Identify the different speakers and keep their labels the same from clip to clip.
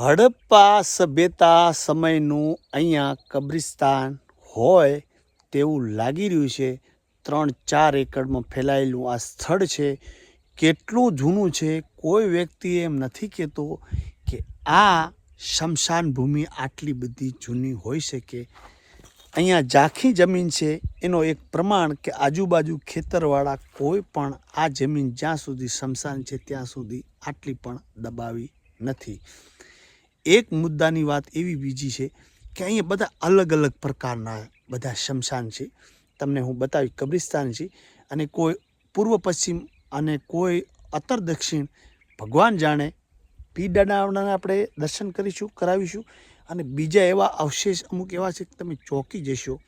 Speaker 1: હડપ્પા સભ્યતા સમયનું અહીંયા કબ્રિસ્તાન હોય તેવું લાગી રહ્યું છે. ત્રણ ચાર એકડમાં ફેલાયેલું આ સ્થળ છે. કેટલું જૂનું છે કોઈ વ્યક્તિ એમ નથી કહેતો કે આ શમશાન ભૂમિ આટલી બધી જૂની હોઈ શકે. અહીંયા ઝાંખી જમીન છે. એનો એક પ્રમાણ કે આજુબાજુ ખેતરવાળા કોઈ પણ આ જમીન જ્યાં સુધી શમશાન છે ત્યાં સુધી આટલી પણ દબાવી નથી. એક મુદ્દાની વાત એવી બીજી છે કે અહીંયા બધા અલગ અલગ પ્રકારના બધા શમશાન છે. તમને હું બતાવી કબ્રિસ્તાન છે અને કોઈ પૂર્વ પશ્ચિમ અને કોઈ અત્તર દક્ષિણ ભગવાન જાણે પી આપણે દર્શન કરીશું, કરાવીશું અને બીજા એવા અવશેષ અમુક એવા છે કે તમે ચોંકી જશો.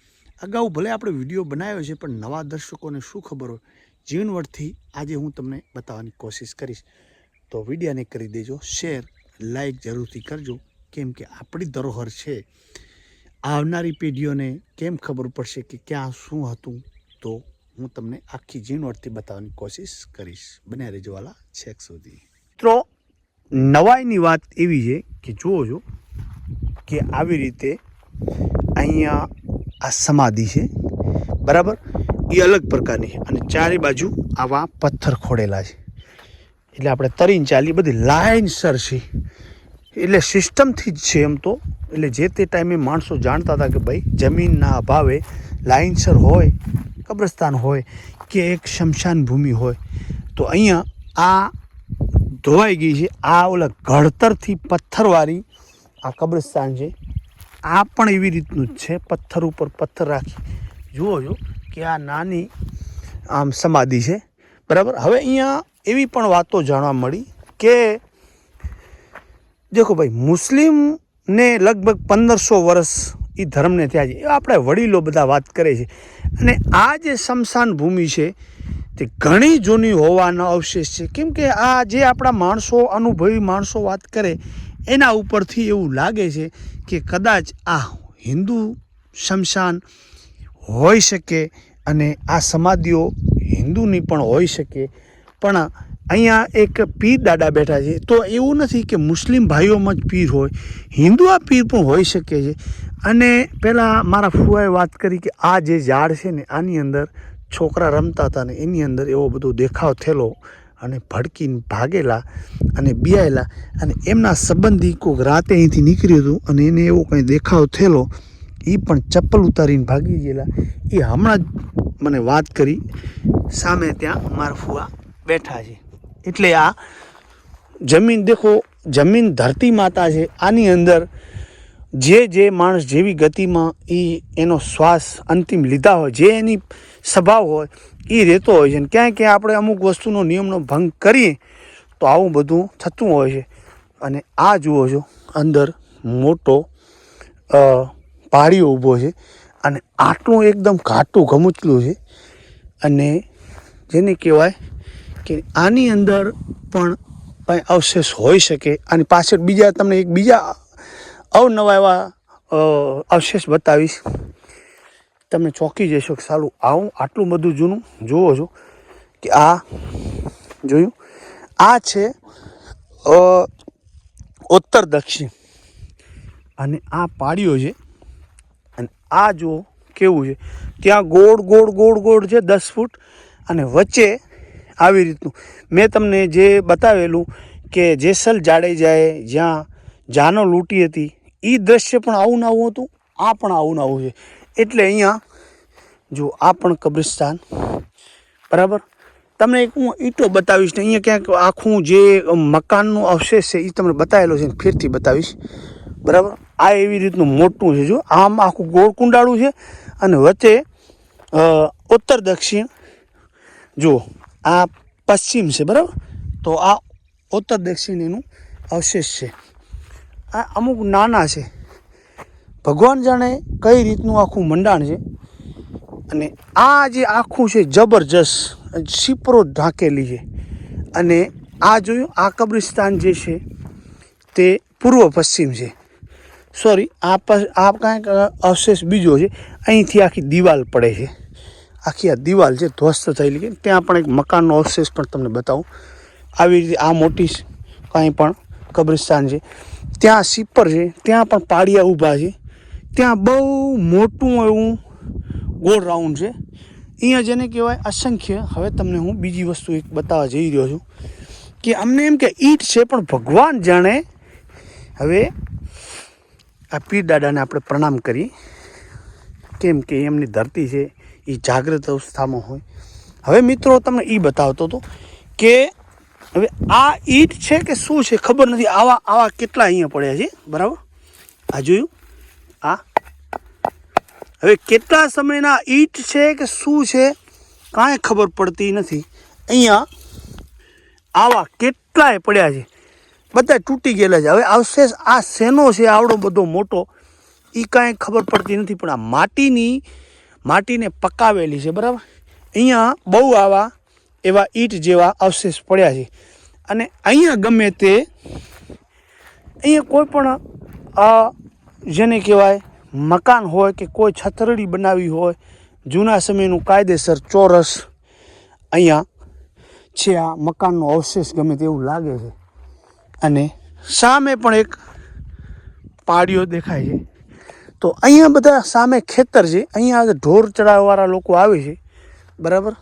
Speaker 1: અગાઉ ભલે આપણે વીડિયો બનાવ્યો છે પણ નવા દર્શકોને શું ખબર હોય? જીવનવટથી આજે હું તમને બતાવવાની કોશિશ કરીશ. તો વિડીયોને કરી દેજો, શેર લાઈક જરૂરથી કરજો. કેમ કે આપણી ધરોહર છે. આવનારી પેઢીઓને કેમ ખબર પડશે કે ક્યાં શું હતું? તો હું તમને આખી ઝીણવટથી બતાવવાની કોશિશ કરીશ. બન્યા રહેજો વાલા છેક સુધી. મિત્રો, નવાઈની વાત એવી છે કે જુઓ છો કે આવી રીતે અહીંયા આ સમાધિ છે. બરાબર? એ અલગ પ્રકારની અને ચારે બાજુ આવા પથ્થર ખોડેલા છે. એટલે આપણે તરીને ચાલી બધી લાઇનસર છે એટલે સિસ્ટમથી જ છે એમ તો. એટલે જે તે ટાઈમે માણસો જાણતા હતા કે ભાઈ, જમીનના અભાવે લાઇનસર હોય, કબ્રસ્તાન હોય કે એક શમશાન ભૂમિ હોય, તો અહીંયા આ ધોવાઈ ગઈ છે. આ ઓલા ઘડતરથી પથ્થરવાળી આ કબ્રસ્તાન છે. આ પણ એવી રીતનું જ છે. પથ્થર ઉપર પથ્થર રાખી. જુઓ છો કે આ નાની આમ સમાધિ છે. બરાબર? હવે અહીંયા એવી પણ વાતો જાણવા મળી કે દેખો ભાઈ, મુસ્લિમને લગભગ પંદરસો વર્ષ એ ધર્મને થયા છે. આપણે વડીલો બધા વાત કરે છે. અને આ જે શમશાન ભૂમિ છે, તે ઘણી જૂની હોવાના અવશેષ છે. કેમ કે આ જે આપણા માણસો, અનુભવી માણસો વાત કરે, એના ઉપરથી એવું લાગે છે કે કદાચ આ હિન્દુ શમશાન હોઈ શકે અને આ સમાધિઓ હિન્દુની પણ હોઈ શકે. પણ અહીંયા એક પીર દાદા બેઠા છે. તો એવું નથી કે મુસ્લિમ ભાઈઓમાં જ પીર હોય. હિન્દુ આ પીર પણ હોઈ શકે છે. અને પહેલાં મારા ફુવાએ વાત કરી કે આ જે ઝાડ છે ને, આની અંદર છોકરા રમતા હતા ને, એની અંદર એવો બધો દેખાવ થયેલો અને ભડકીને ભાગેલા અને બિયાયેલા અને એમના સંબંધી કોઈક રાતે અહીંથી નીકળ્યું હતું અને એને એવો કંઈ દેખાવ થયેલો એ પણ ચપ્પલ ઉતારીને ભાગી ગયેલા. એ હમણાં જ મને વાત કરી. સામે ત્યાં મારા ફુવા બેઠા છે. એટલે આ જમીન દેખો, જમીન ધરતી માતા છે. આની અંદર જે જે માણસ જેવી ગતિમાં એ એનો શ્વાસ અંતિમ લીધા હોય, જે એની સ્વભાવ હોય એ રહેતો હોય છે. ને ક્યાંય ક્યાંય આપણે અમુક વસ્તુનો નિયમનો ભંગ કરીએ, તો આવું બધું થતું હોય છે. અને આ જુઓ છો, અંદર મોટો પાળીઓ ઊભો છે. અને આટલું એકદમ ઘાટું ગમૂચલું છે. અને જેને કહેવાય કે આની અંદર પણ કંઈ અવશેષ હોઈ શકે. આની પાછળ બીજા તમને એક બીજા અવનવા એવા અવશેષ બતાવીશ. તમે ચોંકી જશો કે સારું આવું આટલું બધું જૂનું જુઓ છો કે આ જોયું. આ છે ઉત્તર દક્ષિણ. અને આ પાડીઓ છે. અને આ જુઓ કેવું છે. ત્યાં ગોળ ગોળ ગોળ ગોળ છે દસ ફૂટ. અને વચ્ચે આવી રીતનું. મેં તમને જે બતાવેલું કે જેસલ જાડેજાએ જ્યાં જાનો લૂંટી હતી એ દ્રશ્ય પણ આવું ને આવું હતું, આ પણ આવું ને આવું છે. એટલે અહીંયા, જો આ પણ કબ્રિસ્તાન. બરાબર? તમને એક હું ઈંટો બતાવીશ ને અહીંયા ક્યાંક આખું જે મકાનનું અવશેષ છે એ તમને બતાવેલો છે ફેરથી બતાવીશ. બરાબર? આ એવી રીતનું મોટું છે, જો. આમ આખું ગોળ કુંડાળું છે અને વચ્ચે ઉત્તર દક્ષિણ જુઓ આ પશ્ચિમ છે, બરાબર? તો આ ઉત્તર દક્ષિણ એનું અવશેષ છે. આ અમુક નાના છે. ભગવાન જાણે કઈ રીતનું આખું મંડાણ છે અને આ જે આખું છે જબરજસ્ત સિપરો ઢાંકેલી છે. અને આ જોયું, આ કબ્રિસ્તાન જે છે તે પૂર્વ પશ્ચિમ છે. સોરી, આ આ કાંઈક અવશેષ બીજો છે. અહીંથી આખી દિવાલ પડે છે. આખી આ દિવાલ છે ધ્વસ્ત થયેલી છે, ત્યાં પણ એક મકાનનો અવશેષ પણ તમને બતાવું. આવી રીતે આ મોટી કાંઈ પણ કબ્રિસ્તાન છે. ત્યાં સીપર છે, ત્યાં પણ પાડિયા ઊભા છે. ત્યાં બહુ મોટું એવું ગોળ રાઉન્ડ છે. અહીંયા જેને કહેવાય અસંખ્ય, હવે તમને હું બીજી વસ્તુ એક બતાવવા જઈ રહ્યો છું કે અમને એમ કે ઈંટ છે, પણ ભગવાન જાણે. હવે આ પીર દાદાને આપણે પ્રણામ કરી કેમ કે એમની ધરતી છે એ જાગૃત અવસ્થામાં હોય. હવે મિત્રો, તમને એ બતાવતો હતો કે હવે આ ઈંટ છે કે શું છે ખબર નથી. આવા આવા કેટલા અહીંયા પડ્યા છે. બરાબર? આ જોયું? આ. હવે કેટલા સમયના ઈંટ છે કે શું છે કાંઈ ખબર પડતી નથી. અહીંયા આવા કેટલાય પડ્યા છે. બધા તૂટી ગયેલા છે. હવે અવશેષ આ શેનો છે, આવડો બધો મોટો એ કાંઈ ખબર પડતી નથી. પણ આ માટીની માટીને પકાવેલી છે, બરાબર? અહીંયા બહુ આવા એવા ઈંટ જેવા અવશેષ પડ્યા છે. અને અહીંયા ગમે તે, અહીંયા કોઈ પણ જેને કહેવાય, મકાન હોય કે કોઈ છતરડી બનાવી હોય, જૂના સમયનું કાયદેસર ચોરસ અહીંયા છે, આ મકાનનો અવશેષ ગમે તેવું લાગે છે. અને સામે પણ એક પાડીઓ દેખાય છે. તો અહીંયા બધા સામે ખેતર છે. અહીંયા ઢોર ચડાવવાવાળા લોકો આવે છે. બરાબર?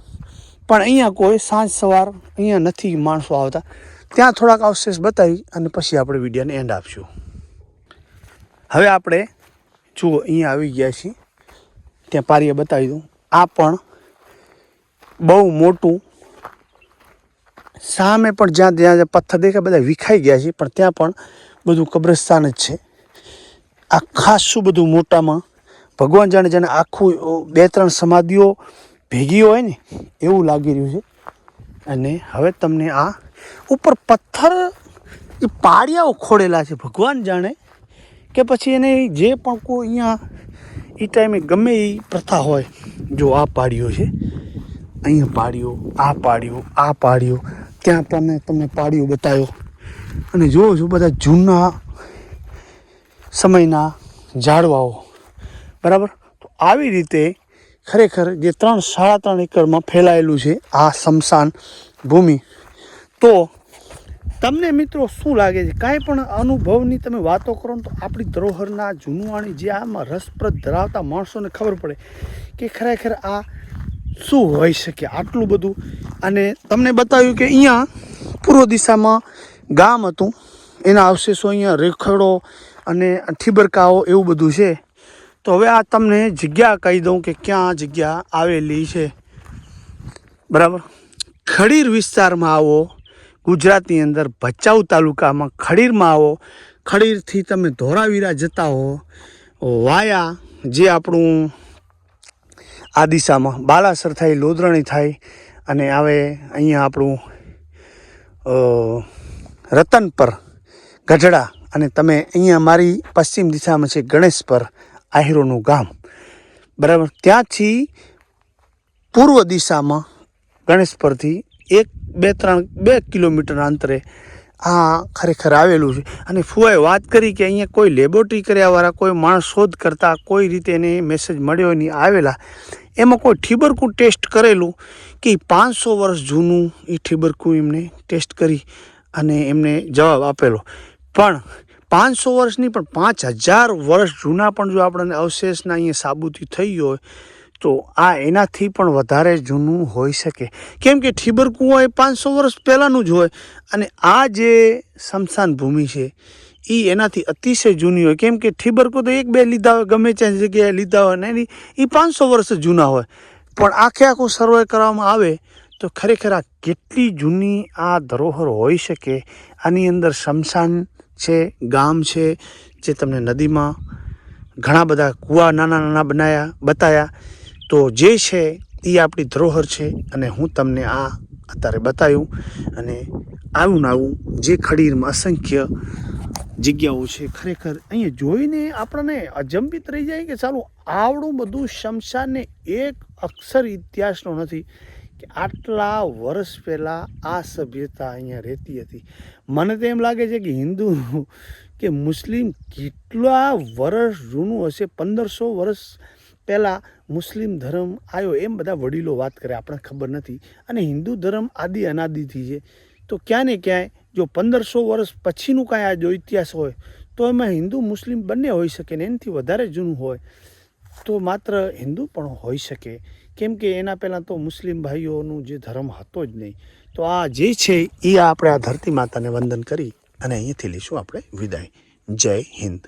Speaker 1: પણ અહીંયા કોઈ સાંજ સવાર અહીંયા નથી માણસો આવતા. ત્યાં થોડાક અવશેષ બતાવી અને પછી આપણે વિડીયોને એન્ડ આપશું. હવે આપણે જુઓ, અહીંયા આવી ગયા છીએ. ત્યાં પારીએ બતાવી દઉં. આ પણ બહુ મોટું સામે પણ જ્યાં જ્યાં પથ્થર દેખાય, બધા વિખાઈ ગયા છે, પણ ત્યાં પણ બધું કબ્રસ્તાન જ છે. આ ખાસું બધું મોટામાં ભગવાન જાણે જાણે આખું બે ત્રણ સમાધિઓ ભેગી હોય ને, એવું લાગી રહ્યું છે. અને હવે તમને આ ઉપર પથ્થર, એ પાડિયાઓ ખોડેલા છે. ભગવાન જાણે કે પછી એને જે પણ કોઈ અહીંયા, એ ટાઈમે ગમે એ પ્રથા હોય, જો આ પાડીઓ છે, અહીંયા પાડ્યો આ પાડ્યો આ પાડ્યો ત્યાં તમે તમને પાડ્યો બતાવ્યો. અને જુઓ છો બધા જૂના સમયના ઝાડવાઓ. બરાબર? તો આવી રીતે ખરેખર જે ત્રણ સાડા ત્રણ એકરમાં ફેલાયેલું છે આ શમશાન ભૂમિ. તો તમને મિત્રો શું લાગે છે? કાંઈ પણ અનુભવની તમે વાતો કરો તો આપણી ધરોહરના જૂનવાણી જે આમાં રસપ્રદ ધરાવતા માણસોને ખબર પડે કે ખરેખર આ શું હોઈ શકે આટલું બધું. અને તમને બતાવ્યું કે અહીંયા પૂર્વ દિશામાં ગામ હતું. એના અવશેષો અહીંયા રેખડો અને ઠીબરકાઓ એવું બધું છે. તો હવે આ તમને જગ્યા કહી દઉં કે ક્યાં જગ્યા આવેલી છે. બરાબર? ખડીર વિસ્તારમાં આવો, ગુજરાતની અંદર ભચાઉ તાલુકામાં ખડીરમાં આવો. ખડીરથી તમે ધોરાવીરા જતા હો, વાયા જે આપણું આ દિશામાં બાલાસર થાય લોધરણી થાય અને આવે અહીંયા આપણું રતનપર. ગઢડા અને તમે અહીંયા મારી પશ્ચિમ દિશામાં છે ગણેશ પર આહિરોનું ગામ. બરાબર, ત્યાંથી પૂર્વ દિશામાં ગણેશ પરથી એક, બે, ત્રણ, બે કિલોમીટરના અંતરે આ ખરેખર આવેલું છે. અને ફુવાએ વાત કરી કે અહીંયા કોઈ લેબોરેટરી કર્યાવાળા, કોઈ માણસ શોધ કરતા, કોઈ રીતે એને મેસેજ મળ્યો નહીં, આવેલા. એમાં કોઈ ઠીબરકું ટેસ્ટ કરેલું કે પાંચસો વર્ષ જૂનું એ ઠીબરકું એમને ટેસ્ટ કરી અને એમને જવાબ આપેલો. પણ પાંચસો વર્ષની પણ પાંચ હજાર વર્ષ જૂના પણ જો આપણને અવશેષના અહીંયા સાબુતી થઈ હોય, તો આ એનાથી પણ વધારે જૂનું હોઈ શકે. કેમ કે ઠીબર કૂવો એ પાંચસો વર્ષ પહેલાંનું જ હોય અને આ જે શમશાન ભૂમિ છે એ એનાથી અતિશય જૂની હોય. કેમ કે ઠીબર તો એક બે લીધા હોય, ગમે ત્યાં જગ્યાએ લીધા હોય ને એની એ પાંચસો વર્ષ જૂના હોય. પણ આખે આખું સર્વે કરવામાં આવે, તો ખરેખર આ કેટલી જૂની આ ધરોહર હોઈ શકે? આની અંદર સ્મશાન છે, ગામ છે, જે તમને નદીમાં ઘણા બધા કૂવા નાના નાના બનાયા, બતાયા, તો જે છે એ આપણી ધરોહર છે અને હું તમને આ અત્યારે બતાવ્યું અને આવું આવું જે ખડીરમાં અસંખ્ય જગ્યાઓ છે, ખરેખર અહીંયા જોઈને આપણને અજંબિત રહી જાય કે ચાલો, આવડું બધું શમશાનને એક અક્ષર ઇતિહાસનો નથી. કે આટલા વર્ષ પહેલાં આ સભ્યતા અહીંયા રહેતી હતી. મને તો એમ લાગે છે કે હિન્દુ કે મુસ્લિમ કેટલા વર્ષ જૂનું હશે? પંદરસો વર્ષ પહેલાં મુસ્લિમ ધર્મ આવ્યો. એમ બધા વડીલો વાત કરે, આપણને ખબર નથી. અને હિન્દુ ધર્મ આદિ અનાદિથી છે. તો ક્યાં ને ક્યાંય જો પંદરસો વર્ષ પછીનું કાંઈ આ જો ઇતિહાસ હોય, તો એમાં હિન્દુ મુસ્લિમ બંને હોઈ શકે ને? એનાથી વધારે જૂનું હોય તો માત્ર હિન્દુ પણ હોઈ શકે. કેમ કે એના પહેલાં તો મુસ્લિમ ભાઈઓનું જે ધર્મ હતો જ નહીં. તો આ જે છે એ આપણે આ ધરતી માતાને વંદન કરી અને અહીંયાથી લઈશું આપણે વિદાય. જય હિન્દ.